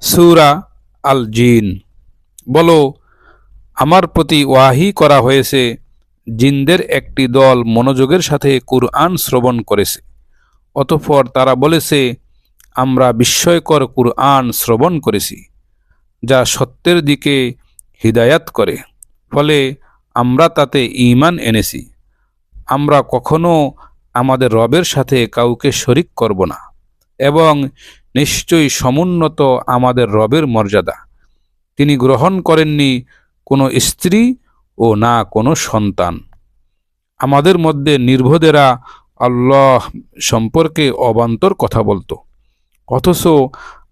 সুরা আল জিন বলো, আমার প্রতি ওয়াহি করা হয়েছে জিনদের একটি দল মনোযোগের সাথে কুরআন শ্রবণ করেছে। অতঃপর তারা বলেছে, আমরা বিস্ময়কর কুরআন শ্রবণ করেছি, যা সত্যের দিকে হিদায়াত করে। ফলে আমরা তাতে ঈমান এনেছি। আমরা কখনো আমাদের রবের সাথে কাউকে শরিক করব না। এবং নিশ্চয়ই সমুন্নত আমাদের রবের মর্যাদা। তিনি গ্রহণ করেননি কোনো স্ত্রী ও না কোনো সন্তান। আমাদের মধ্যে নির্বোধেরা আল্লাহ সম্পর্কে অবান্তর কথা বলতো। অথচ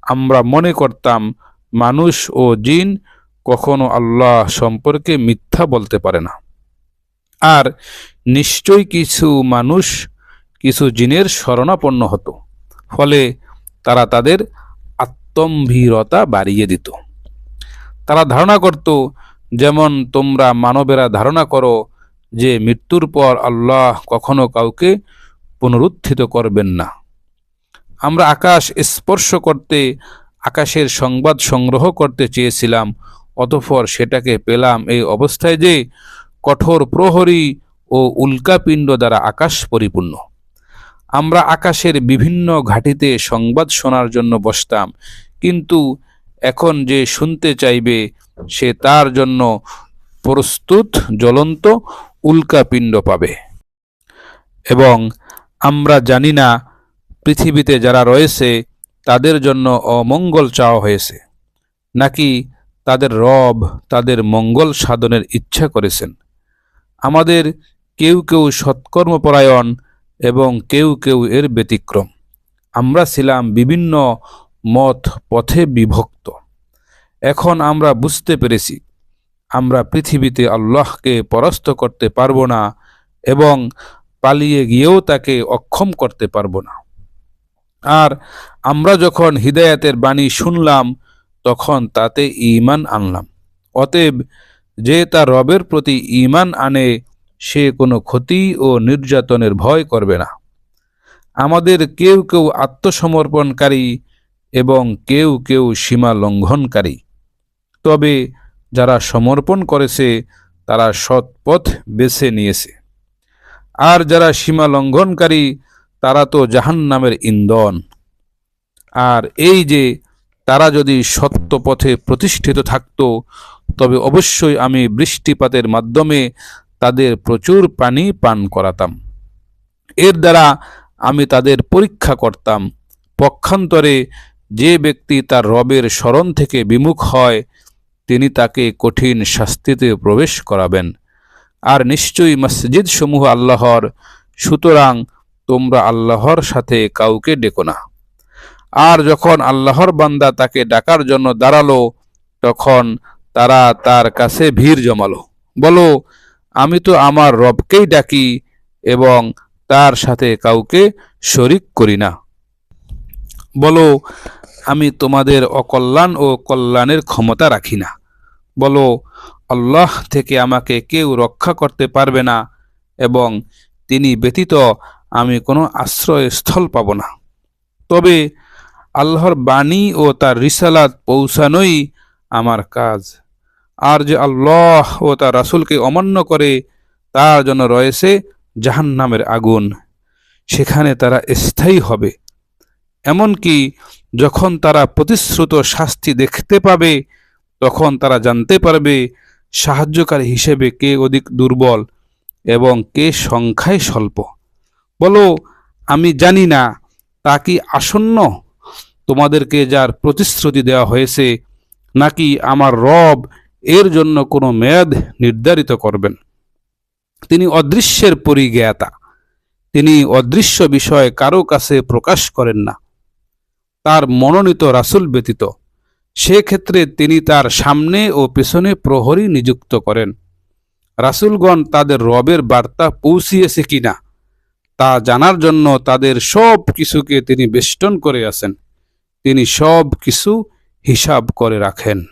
আমরা মনে করতাম, মানুষ ও জিন কখনো আল্লাহ সম্পর্কে মিথ্যা বলতে পারে না। আর নিশ্চয়ই কিছু মানুষ কিছু জিনের শরণাপন্ন হতো। ফলে তারা তাদের আত্মম্ভীরতা বাড়িয়ে দিত। তারা ধারণা করত, যেমন তোমরা মানবেরা ধারণা করো যে মৃত্যুর পর আল্লাহ কখনো কাউকে পুনরুত্থিত করবেন না। আমরা আকাশ স্পর্শ করতে, আকাশের সংবাদ সংগ্রহ করতে চেয়েছিলাম, অতঃপর সেটাকে পেলাম এই অবস্থায় যে কঠোর প্রহরী ও উল্কাপিণ্ড দ্বারা আকাশ পরিপূর্ণ। আমরা আকাশের বিভিন্ন ঘাটিতে সংবাদ শোনার জন্য বসতাম, কিন্তু এখন যে শুনতে চাইবে সে তার জন্য প্রস্তুত জ্বলন্ত উল্কাপিণ্ড পাবে। এবং আমরা জানি না পৃথিবীতে যারা রয়েছে তাদের জন্য অমঙ্গল চাওয়া হয়েছে, নাকি তাদের রব তাদের মঙ্গল সাধনের ইচ্ছা করেছেন। আমাদের কেউ কেউ সৎকর্মপরায়ণ এবং কেউ কেউ এর ব্যতিক্রম। আমরা ছিলাম বিভিন্ন মত পথে বিভক্ত। এখন আমরা বুঝতে পেরেছি, আমরা পৃথিবীতে আল্লাহকে পরাস্ত করতে পারব না এবং পালিয়ে গিয়েও তাকে অক্ষম করতে পারব না। আর আমরা যখন হৃদয়াতের বাণী শুনলাম, তখন তাতে ঈমান আনলাম। অতএব যে তার রবের প্রতি ঈমান আনে সে কোনো ক্ষতি ও নির্যাতনের ভয় করবে না। আমাদের কেউ কেউ আত্মসমর্পণকারী এবং কেউ কেউ সীমা লঙ্ঘনকারী। তবে যারা সমর্পণ করেছে, তারা সৎ পথ বেছে নিয়েছে। আর যারা সীমা লঙ্ঘনকারী, তারা তো জাহান্নামের ইন্ধন। আর এই যে তারা যদি সত্য পথে প্রতিষ্ঠিত থাকত, তবে অবশ্যই আমি বৃষ্টিপাতের মাধ্যমে তাদের প্রচুর পানি পান করাতাম। এর দ্বারা আমি তাদের পরীক্ষা করতাম। পক্ষান্তরে যে ব্যক্তি তার রবের স্মরণ থেকে বিমুখ হয়, তিনি তাকে কঠিন শাস্তিতে প্রবেশ করাবেন। আর নিশ্চয়ই মসজিদ সমূহ আল্লাহর, সুতরাং তোমরা আল্লাহর সাথে কাউকে ডেকো না। আর যখন আল্লাহর বান্দা তাকে ডাকার জন্য দাঁড়াল, তখন তারা তার কাছে ভিড় জমালো। বলো আমি তো আমার রবকেই ডাকি এবং তার সাথে কাউকে শরিক করি না। বলো, আমি তোমাদের অকল্যাণ ও কল্যাণের ক্ষমতা রাখি না। বলো, আল্লাহ থেকে আমাকে কেউ রক্ষা করতে পারবে না এবং তিনি ব্যতীত আমি কোনো আশ্রয়স্থল পাব না। তবে আল্লাহর বাণী ও তার রিসালাত পৌঁছানোই আমার কাজ। আর যে আল্লাহ ও তার রাসূলকে অমান্য করে, তার জন্য রয়েছে জাহান্নামের আগুন। সেখানে তারা স্থায়ী হবে। এমনকি যখন তারা প্রতিশ্রুত শাস্তি দেখতে পাবে, তখন তারা জানতে পারবে সাহায্যকারী হিসেবে কে অধিক দুর্বল এবং কে সংখ্যায় স্বল্প। বলো, আমি জানি না, তা কি আসন্ন? তোমাদেরকে যার প্রতিশ্রুতি দেওয়া হয়েছে, নাকি আমার রব এর জন্য কোনো মেয়াদ নির্ধারিত করবেন। তিনি অদৃশ্যের পরিজ্ঞাতা। তিনি অদৃশ্য বিষয় কারও কাছে প্রকাশ করেন না। তার মনোনীত রাসূল ব্যতীত। সেক্ষেত্রে তিনি তার সামনে ও পেছনে প্রহরী নিযুক্ত করেন। রাসুলগণ তাদের রবের বার্তা পৌঁছিয়েছে কিনা, তা জানার জন্য তাদের সব কিছুকে তিনি বেষ্টন করে আছেন। তিনি সব কিছু হিসাব করে রাখেন।